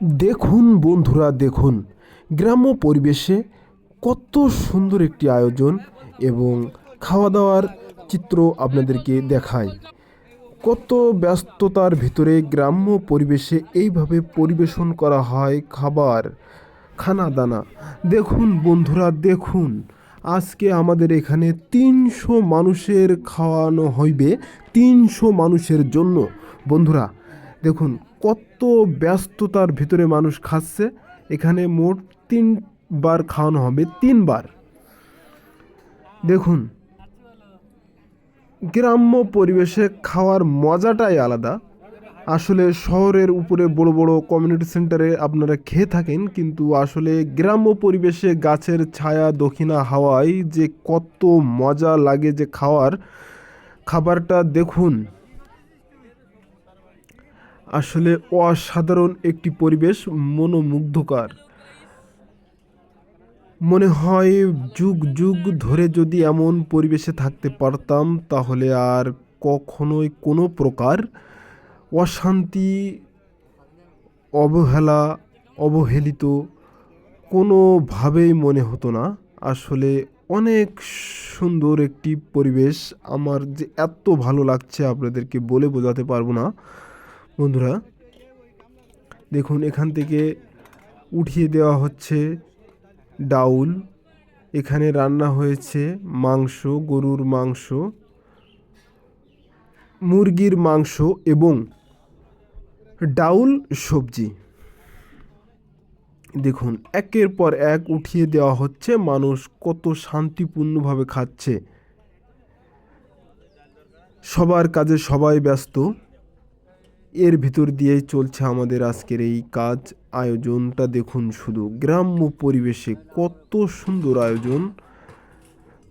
দেখুন বন্ধুরা, দেখুন। গ্রাম্য পরিবেশে কত সুন্দর একটি আয়োজন এবং খাওয়া দাওয়ার চিত্র আপনাদেরকে দেখায় কত ব্যস্ততার ভিতরে গ্রাম্য পরিবেশে এইভাবে পরিবেশন করা হয় খাবার খানা দানা দেখুন বন্ধুরা, দেখুন। আজকে আমাদের এখানে তিনশো মানুষের খাওয়ানো হইবে, তিনশো মানুষের জন্য। বন্ধুরা, দেখুন কত ব্যস্ততার ভিতরে মানুষ খাচ্ছে, এখানে মোট তিনবার খাওয়ানো হবে, তিনবার। দেখুন, গ্রাম্য পরিবেশে খাওয়ার মজাটাই আলাদা। আসলে শহরের উপরে বড় বড় কমিউনিটি সেন্টারে আপনারা খেয়ে থাকেন, কিন্তু আসলে গ্রাম্য পরিবেশে গাছের ছায়া, দক্ষিণা হাওয়ায় যে কত মজা লাগে যে খাওয়ার, খাবারটা দেখুন। আসলে অসাধারণ একটি পরিবেশ মনোমুগ্ধকর। মনে হয় যুগ যুগ ধরে যদি এমন পরিবেশে থাকতে পারতাম, তাহলে আর কখনোই কোনো প্রকার অশান্তি, অবহেলা, অবহেলিত কোনোভাবেই মনে হতো না। আসলে অনেক সুন্দর একটি পরিবেশ। আমার যে এত ভালো লাগছে আপনাদেরকে বলে বোঝাতে পারব না। বন্ধুরা, দেখুন এখান থেকে উঠিয়ে দেওয়া হচ্ছে ডাউল। এখানে রান্না হয়েছে মাংস, গরুর মাংস, মুরগির মাংস এবং ডাউল সবজি। দেখুন, একের পর এক উঠিয়ে দেওয়া হচ্ছে। মানুষ কত শান্তিপূর্ণভাবে খাচ্ছে। সবার কাজে সবাই ব্যস্ত। এর ভিতর দিয়েই চলছে আমাদের আজকের এই কাজ। আয়োজনটা দেখুন শুধু। গ্রাম্য পরিবেশে কত সুন্দর আয়োজন।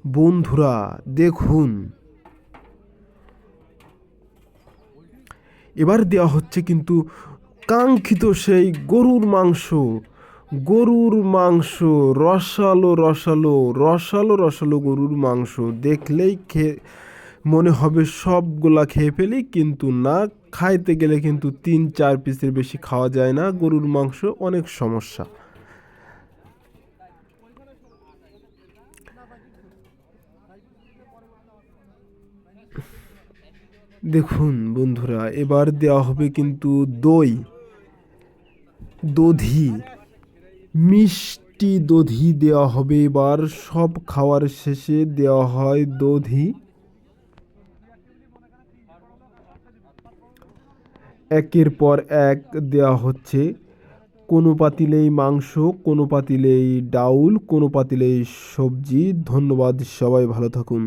বন্ধুরা, দেখুন। এবার দেওয়া হচ্ছে কিন্তু কাঙ্ক্ষিত সেই গরুর মাংস। গরুর মাংস, রসালো রসালো রসালো রসালো গরুর মাংস। দেখলেই খেয়ে মনে হবে সবগুলা খেয়ে ফেলি, কিন্তু না খাইতে গেলে কিন্তু তিন, চার পিসের বেশি খাওয়া যায় না। গরুর মাংস অনেক সমস্যা। দেখুন বন্ধুরা, এবার দেওয়া হবে কিন্তু দই। দধি। মিষ্টি দধি দেওয়া হবে এবার। সব খাওয়ার শেষে দেওয়া হয় দধি। একের পর এক দেওয়া হচ্ছে। কোনো পাতিলেই মাংস, কোনো পাতিলেই ডাউল, কোনো পাতিলেই সবজি। ধন্যবাদ, সবাই ভালো থাকুন।